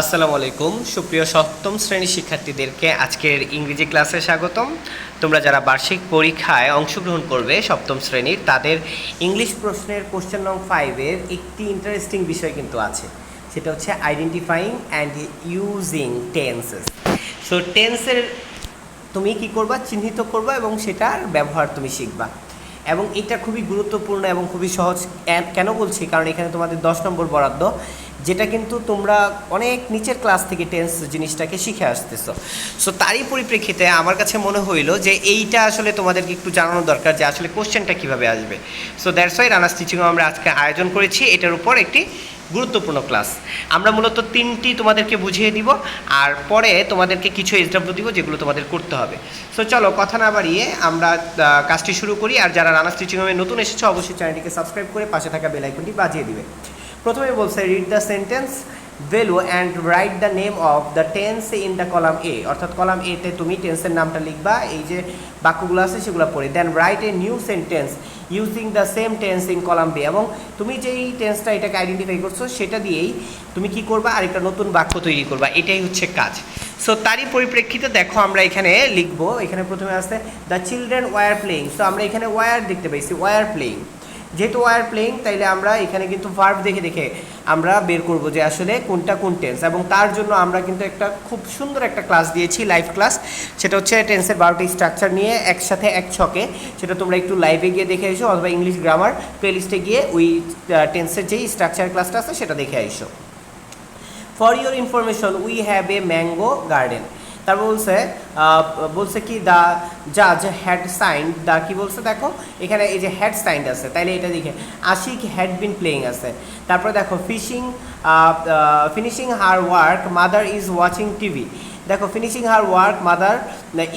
আসসালামু আলাইকুম। সুপ্রিয় সপ্তম শ্রেণির শিক্ষার্থীদেরকে আজকের ইংরেজি ক্লাসে স্বাগতম। তোমরা যারা বার্ষিক পরীক্ষায় অংশগ্রহণ করবে সপ্তম শ্রেণির, তাদের ইংলিশ প্রশ্নের কোশ্চেন নং ফাইভের একটি ইন্টারেস্টিং বিষয় কিন্তু আছে। সেটা হচ্ছে identifying and using tenses so টেন্সের তুমি কি করবা? চিহ্নিত করবা এবং সেটার ব্যবহার তুমি শিখবা। এবং এটা খুবই গুরুত্বপূর্ণ এবং খুবই সহজ। কেন বলছি? কারণ এখানে তোমাদের দশ নম্বর বরাদ্দ। যেটা কিন্তু তোমরা অনেক নিচের ক্লাস থেকে টেন্স জিনিসটাকে শিখে আসতেছো। সো তারই পরিপ্রেক্ষিতে আমার কাছে মনে হইল যে এইটা আসলে তোমাদেরকে একটু জানানো দরকার যে আসলে কোশ্চেনটা কীভাবে আসবে। সো দ্যাটস ওয়াই রানা স্টিচিংও আমরা আজকে আয়োজন করেছি। এটার উপর একটি গুরুত্বপূর্ণ ক্লাস আমরা মূলত তিনটি তোমাদেরকে বুঝিয়ে দিব, আর পরে তোমাদেরকে কিছু এসডাব্লিউ দিব যেগুলো তোমাদের করতে হবে। সো চলো কথা না বাড়িয়ে আমরা কাজটি শুরু করি। আর যারা রানা স্টিচিং হোমে নতুন এসেছ, অবশ্যই চ্যানেলটিকে সাবস্ক্রাইব করে পাশে থাকা বেল আইকনটি বাজিয়ে দিবে। প্রথমে বলছে read the sentence value and write the name of the tense in the column A অর্থাৎ কলাম এতে তুমি টেন্সের নামটা লিখবা, এই যে বাক্যগুলো আছে সেগুলো পড়ে। Then write a new sentence using the same tense in column B এবং তুমি যেই টেন্সটা এটাকে আইডেন্টিফাই করছ, সেটা দিয়েই তুমি কি করবা? আরেকটা নতুন বাক্য তৈরি করবা। এটাই হচ্ছে কাজ। সো তারই পরিপ্রেক্ষিতে দেখো আমরা এখানে লিখব। এখানে প্রথমে আসতে the children were playing so আমরা এখানে ওয়ার দেখতে পাইছি ওয়ার প্লেইং যেহেতু ওয়ার প্লেইং তাইলে আমরা এখানে কিন্তু ভার্ব দেখে দেখে আমরা বের করব যে আসলে কোনটা কোন টেন্স এবং তার জন্য আমরা কিন্তু একটা খুব সুন্দর একটা ক্লাস দিয়েছি লাইভ ক্লাস সেটা হচ্ছে টেন্সের বারোটি স্ট্রাকচার নিয়ে একসাথে এক ছকে। সেটা তোমরা একটু লাইভে গিয়ে দেখে এসো অথবা ইংলিশ গ্রামার প্লেলিস্টে গিয়ে ওই টেন্সের যেই স্ট্রাকচার ক্লাসটা আছে সেটা দেখে আইসো for your information we have a mango garden তারপর বলছে বলছে কি দ্য জাজ হ্যাড সাইন দ্য কি বলছে দেখো? এখানে এই যে হ্যাড সাইন আছে, তাইলে এটা দেখে আশিক হ্যাড বিন প্লেইং আছে। তারপরে দেখো fishing finishing her work mother is watching TV দেখো finishing her work mother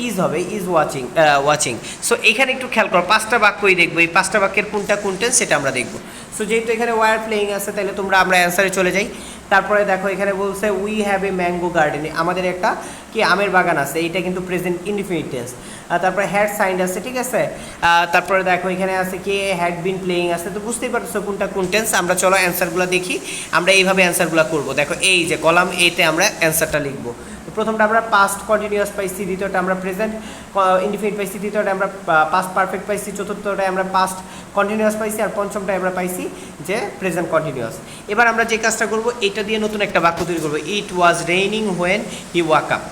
is হবে ইজ ওয়াচিং ওয়াচিং সো এখানে একটু খেয়াল করো, পাঁচটা বাক্যই দেখব, এই পাঁচটা বাক্যের কোনটা কোনটেন্স সেটা আমরা দেখব। সো যেহেতু এখানে ওয়ার প্লেইং আছে তাহলে তোমরা আমরা অ্যান্সারে চলে যাই। তারপরে দেখো, এখানে বলছে we have a mango garden আমাদের একটা কি, আমের বাগান আছে, এইটা কিন্তু প্রেজেন্ট ইনডিফিনিট টেন্স তারপরে হ্যাড সাইন্ড আছে, ঠিক আছে? তারপরে দেখো, এখানে আছে কি হ্যাড বিন প্লেয়িং আছে, তো বুঝতেই পারছ কোনটা কোন টেন্স আমরা চলো অ্যান্সারগুলো দেখি, আমরা এইভাবে অ্যান্সারগুলো করব। দেখো, এই যে কলাম, এতে আমরা অ্যান্সারটা লিখব। প্রথমটা আমরা পাস্ট কন্টিনিউয়াস পাইছি, দ্বিতীয়টা আমরা প্রেজেন্ট ইনডিফিনিট পাইছি তৃতীয়টা আমরা পাস্ট পারফেক্ট পাইছি, চতুর্থটায় আমরা পাস্ট কন্টিনিউয়াস পাইছি, আর পঞ্চমটায় আমরা পাইছি যে প্রেজেন্ট কন্টিনিউয়াস এবার আমরা যে কাজটা করব, এটা দিয়ে নতুন একটা বাক্য তৈরি করব। It was raining when he walk up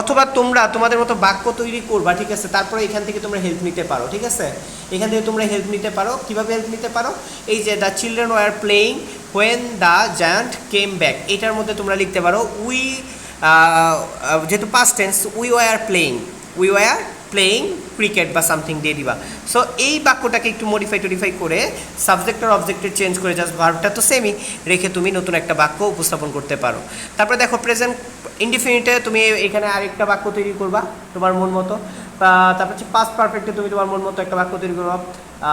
অথবা তোমরা তোমাদের মতো বাক্য তৈরি করবা, ঠিক আছে? তারপরে এখান থেকে তোমরা হেল্প নিতে পারো, ঠিক আছে? এখান থেকে তোমরা হেল্প নিতে পারো। কীভাবে হেল্প নিতে পারো? এই যে the children were playing when the giant came back এটার মধ্যে তোমরা লিখতে পারো উই যেহেতু past tense we were playing we were playing cricket বা সামথিং দিয়ে দিবা। সো এই বাক্যটাকে একটু মডিফাই টডিফাই করে সাবজেক্ট আর অবজেক্টের চেঞ্জ করে জাস্ট ভার্বটা তো সেমই রেখে তুমি নতুন একটা বাক্য উপস্থাপন করতে পারো। তারপরে দেখো প্রেজেন্ট ইনডিফিনিটে তুমি এখানে আরেকটা বাক্য তৈরি করবা তোমার মন মতো। তারপর হচ্ছে পাস্ট পারফেক্টে তুমি তোমার মন মতো একটা বাক্য তৈরি করবা।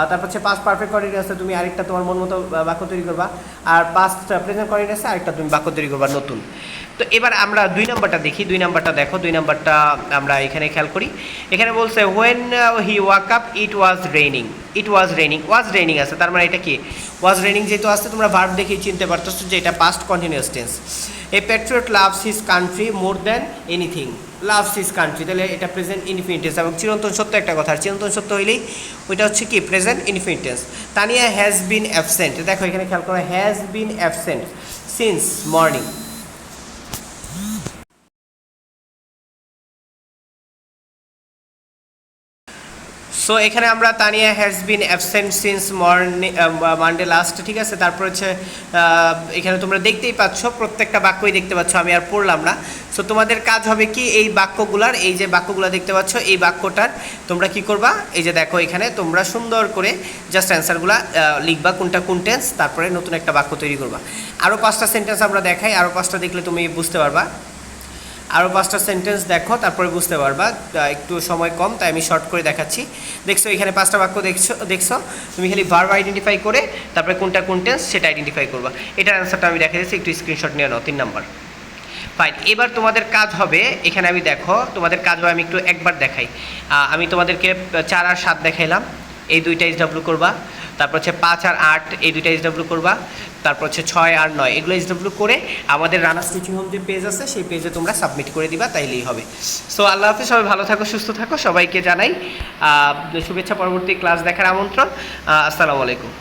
তারপর হচ্ছে পাস্ট পারফেক্ট কন্টিনিউসে তুমি আরেকটা তোমার মন মতো বাক্য তৈরি করবা। আর পাস্ট প্রেজেন্ট কন্টিনিউসে আরেকটা তুমি বাক্য তৈরি করবা নতুন। তো এবার আমরা দুই নাম্বারটা দেখি। দুই নাম্বারটা দেখো, দুই নাম্বারটা আমরা এখানে খেয়াল করি। এখানে বলছে when he walk up it was raining it was raining was raining আছে। তার মানে এটা কি? ওয়াজ রেইনিং যেহেতু আসছে তোমরা ভার্ব দেখেই চিনতে পারতেছো যে এটা past continuous tense a patriot loves his country more than anything loves his country তাহলে এটা প্রেজেন্ট ইনফিনিটেন্স এবং চিরন্তন সত্য একটা কথা। চিরন্তন সত্য হইলেই ওইটা হচ্ছে কি? Present indefinite tense Tania has been absent দেখো এখানে খেয়াল করো has been absent since morning so এখানে আমরা Tania has been absent since morning Monday last ঠিক আছে? তারপর হচ্ছে এখানে তোমরা দেখতেই পাচ্ছ, প্রত্যেকটা বাক্যই দেখতে পাচ্ছ, আমি আর পড়লাম না। সো তোমাদের কাজ হবে কি? এই বাক্যগুলার, এই যে বাক্যগুলো দেখতে পাচ্ছ, এই বাক্যটার তোমরা কি করবা? এই যে দেখো এখানে, তোমরা সুন্দর করে জাস্ট অ্যান্সারগুলো লিখবা কোনটা কোন টেন্স তারপরে নতুন একটা বাক্য তৈরি করবা। আরও পাঁচটা সেন্টেন্স আমরা দেখাই আরও পাঁচটা দেখলে তুমি বুঝতে পারবা। আরও পাঁচটা সেন্টেন্স দেখো, তারপরে বুঝতে পারবা। একটু সময় কম, তাই আমি শর্ট করে দেখাচ্ছি। দেখছ, এখানে পাঁচটা বাক্য দেখছ দেখছ? তুমি খালি ভার্ব আইডেন্টিফাই করে, তারপরে কোনটা কোন টেন্স সেটা আইডেন্টিফাই করবা। এটার অ্যান্সারটা আমি দেখা দিচ্ছি একটু স্ক্রিনশট নিয়ে নাও, তিন নাম্বার। ফাইন এবার তোমাদের কাজ হবে, এখানে আমি দেখো, তোমাদের কাজ হবে, আমি একটু একবার দেখাই। আমি তোমাদেরকে চার আর সাত দেখাইলাম, এই দুইটা ইস ডাব্লু করবা। তারপর হচ্ছে পাঁচ আর আট, এই দুইটা এইচডাব্লিউ করবা। তারপর হচ্ছে ছয় আর নয়, এগুলো এইচডাব্লিউ করে আমাদের রানা স্টিচিং হোম যে পেজ আছে, সেই পেজে তোমরা সাবমিট করে দিবা, তাইলেই হবে। সো আল্লাহ হাফিজ, সবাই ভালো থাকো, সুস্থ থাকো, সবাইকে জানাই শুভেচ্ছা পরবর্তী ক্লাস দেখার আমন্ত্রণ। আসসালামু আলাইকুম।